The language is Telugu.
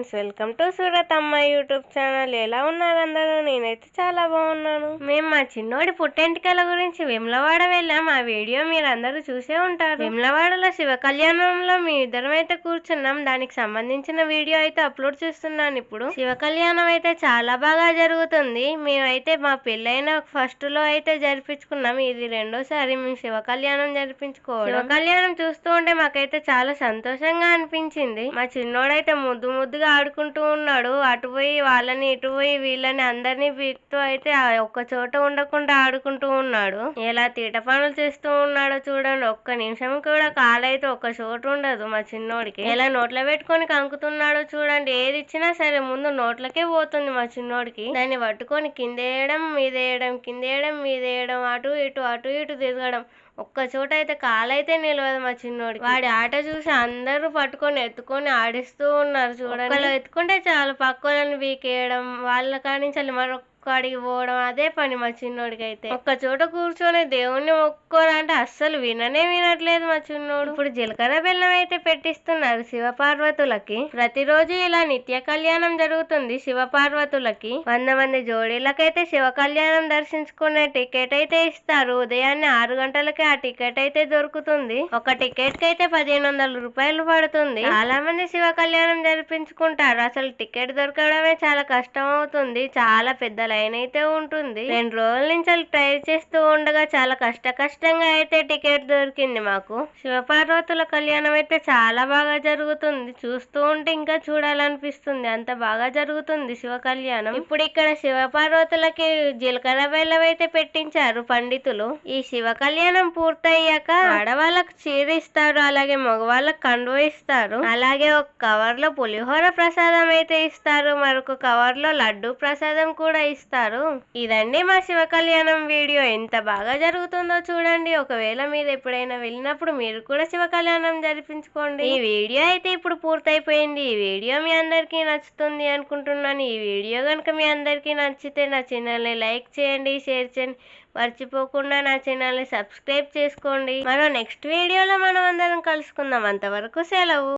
ఫ్రెండ్స్ వెల్కమ్ టు సూరత్ అమ్మ యూట్యూబ్ ఛానల్. ఎలా ఉన్నారు అందరూ? నేనైతే చాలా బాగున్నాను. మేము మా చిన్నోడి పుట్టెంటికల గురించి విమ్లవాడ వెళ్ళాం. ఆ వీడియో మీరు అందరూ చూసే ఉంటారు. విమ్లవాడలో శివ కళ్యాణంలో మీ ఇద్దరం అయితే కూర్చున్నాం. దానికి సంబంధించిన వీడియో అయితే అప్లోడ్ చేస్తున్నాను ఇప్పుడు. శివ కళ్యాణం అయితే చాలా బాగా జరుగుతుంది. మేమైతే మా పెళ్ళైన ఫస్ట్లో అయితే జరిపించుకున్నాం. ఇది రెండోసారి మేము శివ కళ్యాణం జరిపించుకోవడం. శివ కళ్యాణం చూస్తూ ఉంటే మాకైతే చాలా సంతోషంగా అనిపించింది. మా చిన్నోడైతే ముద్దు ముద్దుగా ఆడుకుంటూ ఉన్నాడు. అటు పోయి వాళ్ళని ఇటు పోయి వీళ్ళని అందరినీ పీకుతూ అయితే ఒక్క చోట ఉండకుండా ఆడుకుంటూ ఉన్నాడు. ఎలా తీట పనులు చేస్తూ ఉన్నాడో చూడండి. ఒక్క నిమిషం కూడా కాలైతే ఒక్క చోటు ఉండదు మా చిన్నోడికి. ఎలా నోట్లో పెట్టుకొని కంకుతున్నాడో చూడండి. ఏది ఇచ్చినా సరే ముందు నోట్లకే పోతుంది మా చిన్నోడికి. దాన్ని పట్టుకొని కిందేయడం మీదేయడం కిందేయడం మీదేయడం అటు ఇటు అటు ఇటు తిరగడం. ఒక్క చోట అయితే కాలైతే నిలవదు మా చిన్నోడికి. వాడి ఆట చూసి అందరూ పట్టుకొని ఎత్తుకొని ఆడిస్తూ ఉన్నారు చూడండి. ఎత్తుకుంటే చాలు పక్కలను వీకేయడం వాళ్ళ కాడించాలి మరొక కాడికి పోవడం అదే పని మా చిన్నోడికి అయితే ఒక్క చోట కూర్చొని దేవుణ్ణి మొక్కోరంటే అస్సలు విననే వినట్లేదు మా చిన్నోడు. ఇప్పుడు జీలకర్ర బెల్లం అయితే పెట్టిస్తున్నారు శివపార్వతులకి. ప్రతిరోజు ఇలా నిత్య కళ్యాణం జరుగుతుంది శివపార్వతులకి. వంద మంది జోడీలకైతే శివ కళ్యాణం దర్శించుకునే టికెట్ అయితే ఇస్తారు. ఉదయాన్నే ఆరు గంటలకి ఆ టికెట్ అయితే దొరుకుతుంది. ఒక టికెట్కి అయితే పదిహేను వందల రూపాయలు పడుతుంది. చాలా మంది శివ కళ్యాణం జరిపించుకుంటారు. అసలు టికెట్ దొరకడమే చాలా కష్టం అవుతుంది. చాలా పెద్ద లైన్ అయితే ఉంటుంది. రెండు రోజుల నుంచి అలా ట్రై చేస్తూ ఉండగా చాలా కష్ట కష్టంగా అయితే టికెట్ దొరికింది మాకు. శివపార్వతుల కళ్యాణం అయితే చాలా బాగా జరుగుతుంది. చూస్తూ ఉంటే ఇంకా చూడాలనిపిస్తుంది. అంత బాగా జరుగుతుంది శివ కళ్యాణం. ఇప్పుడు ఇక్కడ శివపార్వతులకి జీలకర్ర బెల్లం అయితే పెట్టించారు పండితులు. ఈ శివ కళ్యాణం పూర్తయ్యాక ఆడవాళ్ళకి చీర ఇస్తారు. అలాగే మగవాళ్ళకి కండువ ఇస్తారు. అలాగే ఒక కవర్లో పులిహోర ప్రసాదం అయితే ఇస్తారు. మరొక కవర్లో లడ్డు ప్రసాదం కూడా ఇస్తారు ఇస్తారు ఇదండి మా శివ కళ్యాణం వీడియో. ఎంత బాగా జరుగుతుందో చూడండి. ఒకవేళ మీరు ఎప్పుడైనా వెళ్ళినప్పుడు మీరు కూడా శివ కళ్యాణం జరిపించుకోండి. ఈ వీడియో అయితే ఇప్పుడు పూర్తయిపోయింది. ఈ వీడియో మీ అందరికీ నచ్చుతుంది అనుకుంటున్నాను. ఈ వీడియో కనుక మీ అందరికీ నచ్చితే నా ఛానల్ని లైక్ చేయండి షేర్ చేయండి. మర్చిపోకుండా నా ఛానల్ని సబ్స్క్రైబ్ చేసుకోండి. మరో నెక్స్ట్ వీడియోలో మనం అందరం కలుసుకుందాం. అంతవరకు సెలవు.